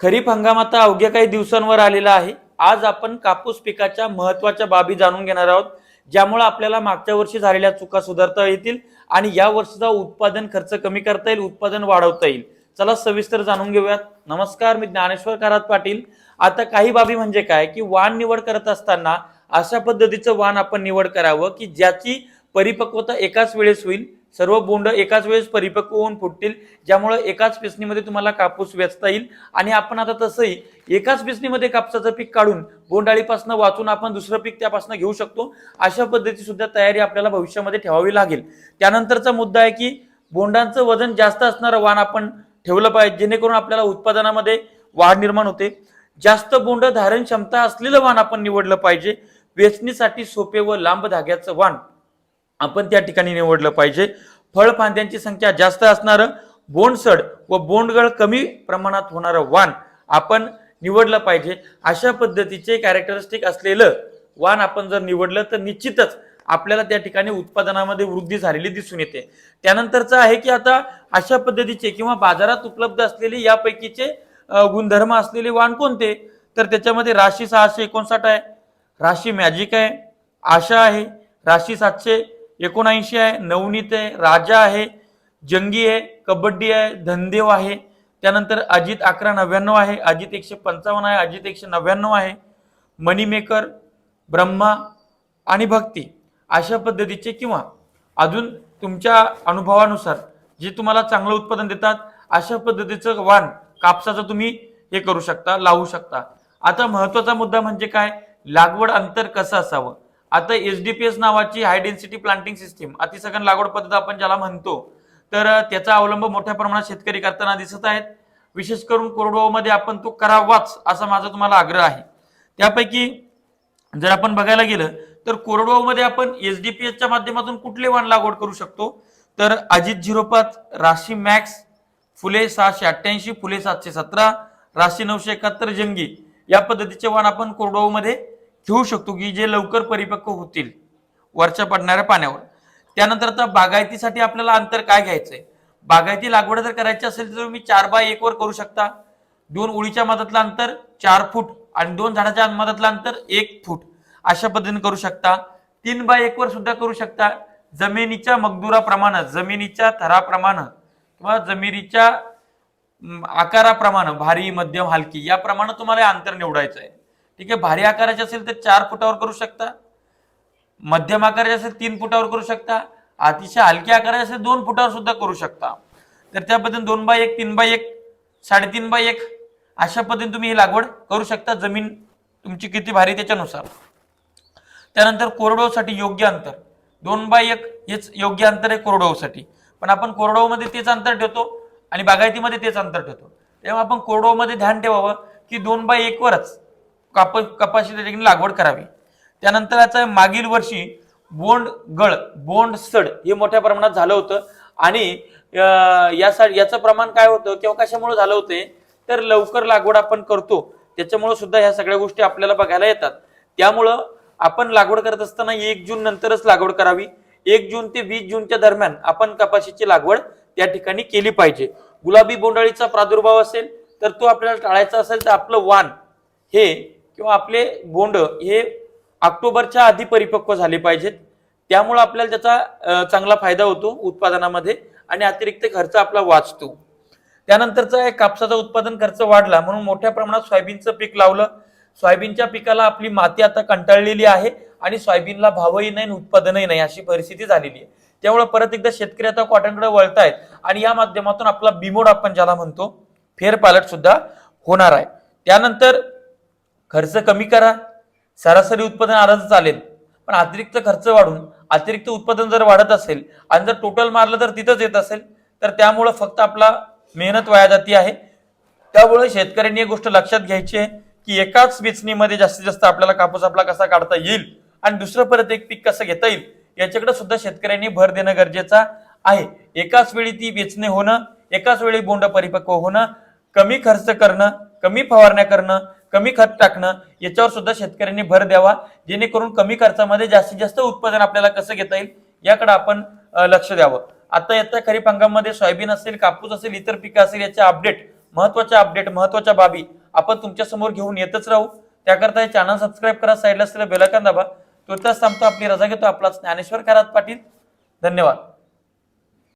खरीप हंगाम आता अवघ्या काही दिवसांवर आलेला आहे. आज आपण कापूस पिकाच्या महत्त्वाच्या बाबी जाणून घेणार आहोत ज्यामुळे आपल्याला मागच्या वर्षी झालेल्या चुका सुधारता येतील आणि या वर्षीचा उत्पादन खर्च कमी करता येईल उत्पादन वाढवता येईल. चला सविस्तर जाणून घेऊयात. नमस्कार मी ज्ञानेश्वर करात पाटील. आता काही बाबी म्हणजे काय? की वाण निवड करत असताना अशा पद्धतीचं वाण आपण निवड करावं की ज्याची परिपक्वता एकाच वेळेस होईल सर्व बोंड एकाच वेळेस परिपक्व होऊन फुटतील ज्यामुळे एकाच पिसणीमध्ये तुम्हाला कापूस वेचता येईल. आणि आपण आता तसंही एकाच पिसणीमध्ये कापसाचं पीक काढून बोंडाळीपासून वाचून आपण दुसरं पीक त्यापासून घेऊ शकतो. अशा पद्धती सुद्धा तयारी आपल्याला भविष्यामध्ये ठेवावी लागेल. त्यानंतरचा मुद्दा आहे की बोंडांचं वजन जास्त असणारं वाण आपण ठेवलं पाहिजे जेणेकरून आपल्याला उत्पादनामध्ये वाढ निर्माण होते. जास्त बोंड धारण क्षमता असलेलं वाण आपण निवडलं पाहिजे. वेचणीसाठी सोपे व लांब धाग्याचं वाण. आपण त्या ठिकाणी निवडलं पाहिजे. फळफांद्यांची संख्या जास्त असणारं बोंडसड व बोंडगळ कमी प्रमाणात होणारं वाण आपण निवडलं पाहिजे. अशा पद्धतीचे कॅरेक्टरिस्टिक असलेलं वाण आपण जर निवडलं तर निश्चितच आपल्याला त्या ठिकाणी उत्पादनामध्ये वृद्धी झालेली दिसून येते. त्यानंतरचं आहे की आता अशा पद्धतीचे किंवा बाजारात उपलब्ध असलेले यापैकीचे गुणधर्म असलेले वाण कोणते? तर त्याच्यामध्ये राशी सहाशे एकोणसाठ आहे. राशी मॅजिक आहे. आशा आहे. राशी सातशे एकोणऐंशी आहे नवनीत आहे राजा आहे जंगी आहे कबड्डी आहे धनदेव आहे. त्यानंतर अजित अकरा नव्याण्णव आहे अजित एकशे पंचावन्न आहे अजित एकशे नव्याण्णव आहे. मनीमेकर ब्रह्मा आणि भक्ती अशा पद्धतीचे किंवा अजून तुमच्या अनुभवानुसार जे तुम्हाला चांगलं उत्पादन देतात अशा पद्धतीचं वाण कापसाचं तुम्ही हे करू शकता लावू शकता. आता महत्त्वाचा मुद्दा म्हणजे काय? लागवड अंतर कसं असावं? आता एच डी पी एस नावाची हाय डेन्सिटी प्लांटिंग सिस्टीम अतिसघन लागवड पद्धत आपण ज्याला म्हणतो तर त्याचा अवलंब मोठ्या प्रमाणात शेतकरी करताना दिसत आहेत. विशेष करून कोरडवाहूमध्ये आपण तो करावाच असा माझा तुम्हाला आग्रह आहे. त्यापैकी जर आपण बघायला गेलं तर कोरडवाहूमध्ये आपण एस डी पी एसच्या माध्यमातून कुठले वाण लागवड करू शकतो? तर अजित झिरो पाच राशी मॅक्स फुले सहाशे अठ्ठ्याऐंशी फुले सातशे सतरा राशी नऊशे एकाहत्तर जंगी. या पद्धतीचे वाण आपण कोरडवाहूमध्ये घेऊ शकतो की जे लवकर परिपक्व होतील वरच्या पडणाऱ्या पाण्यावर. त्यानंतर आता बागायतीसाठी आपल्याला अंतर काय घ्यायचंय? बागायती लागवड जर करायची असेल तर तुम्ही चार बाय एक वर करू शकता. दोन उडीच्या मधातलं अंतर चार फूट आणि दोन झाडाच्या मधातलं अंतर एक फूट अशा पद्धतीने करू शकता. तीन बाय एक वर सुद्धा करू शकता. जमिनीच्या मगदुराप्रमाणे जमिनीच्या थराप्रमाणे किंवा जमिनीच्या आकाराप्रमाणे भारी मध्यम हलकी याप्रमाणे तुम्हाला अंतर निवडायचं आहे ठीक आहे भारी आकाराचे असेल तर चार फुटावर करू शकता. मध्यम आकाराचे असेल तीन फुटावर करू शकता. अतिशय हलक्या आकाराचे असेल दोन फुटावर सुद्धा करू शकता. तर त्या पद्धतीने दोन बाय एक तीन बाय एक साडेतीन बाय एक अशा पद्धतीने तुम्ही ही लागवड करू शकता. जमीन तुमची किती भारी त्याच्यानुसार. त्यानंतर कोरडवाहूसाठी योग्य अंतर. दोन बाय एक हेच योग्य अंतर आहे कोरडवाहूसाठी. पण आपण कोरडवाहूमध्ये तेच अंतर ठेवतो आणि बागायतीमध्ये तेच अंतर ठेवतो. तेव्हा आपण कोरडवाहूमध्ये ध्यान ठेवावं की दोन बाय एकवरच काप कपाशी त्या ठिकाणी लागवड करावी. त्यानंतर याचा मागील वर्षी बोंड गळ बोंड सड हे मोठ्या प्रमाणात झालं होतं. आणि या यासाठी याचं प्रमाण काय होतं? किंवा कशामुळे झालं होते? तर लवकर लागवड आपण करतो. त्याच्यामुळे सुद्धा ह्या सगळ्या गोष्टी आपल्याला बघायला येतात. त्यामुळं आपण लागवड करत असताना एक जून नंतरच लागवड करावी. एक जून ते वीस जूनच्या दरम्यान आपण कपाशीची लागवड त्या ठिकाणी केली पाहिजे. गुलाबी बोंडाळीचा प्रादुर्भाव असेल तर तो आपल्याला टाळायचा असेल तर आपलं वाण हे किंवा आपले बोंड हे ऑक्टोबरच्या आधी परिपक्व झाले पाहिजेत. त्यामुळे आपल्याला त्याचा चांगला फायदा होतो उत्पादनामध्ये आणि अतिरिक्त खर्च आपला वाचतो. त्यानंतरचा आहे कापसाचा उत्पादन खर्च वाढला म्हणून मोठ्या प्रमाणात सोयाबीनचं पीक लावलं. सोयाबीनच्या पिकाला आपली माती आता कंटाळलेली आहे आणि सोयाबीनला भावही नाही आणि उत्पादनही नाही अशी परिस्थिती झालेली आहे. त्यामुळे परत एकदा शेतकरी आता कॉटनकडे वळतायत आणि या माध्यमातून आपला बिमोड आपण ज्याला म्हणतो फेरपालट सुद्धा होणार आहे. त्यानंतर खर्च कमी करा. सरासरी उत्पादन आलं चालेल. पण अतिरिक्त खर्च वाढून अतिरिक्त उत्पादन जर वाढत असेल आणि जर टोटल मारलं तर तिथंच येत असेल तर त्यामुळं फक्त आपला मेहनत वाया जाती आहे. त्यामुळे शेतकऱ्यांनी एक गोष्ट लक्षात घ्यायची आहे की एकाच वेचणीमध्ये जास्तीत जास्त आपल्याला कापूस आपला कसा काढता येईल आणि दुसरं परत एक पीक कसं घेता येईल याच्याकडे सुद्धा शेतकऱ्यांनी भर देणं गरजेचं आहे. एकाच वेळी ती वेचणे होणं एकाच वेळी बोंड परिपक्व होणं कमी खर्च करणं कमी फवारण्या करणं कमी खत टाकणं याच्यावर सुद्धा शेतकऱ्यांनी भर द्यावा. जेणेकरून कमी खर्चामध्ये जास्तीत जास्त उत्पादन आपल्याला कसं घेता येईल याकडे आपण लक्ष द्यावं. आता येत्या खरीप हंगामामध्ये सोयाबीन असेल कापूस असेल इतर पिकं असेल याचे अपडेट महत्त्वाच्या अपडेट महत्त्वाच्या बाबी आपण तुमच्यासमोर घेऊन येतच राहू. त्याकरता हे चॅनल सबस्क्राईब करा साईडला असलेलं बेलायकन दाबा. तुर्तास थांबतो आपली रजा घेतो. आपला ज्ञानेश्वर खरात पाटील. धन्यवाद.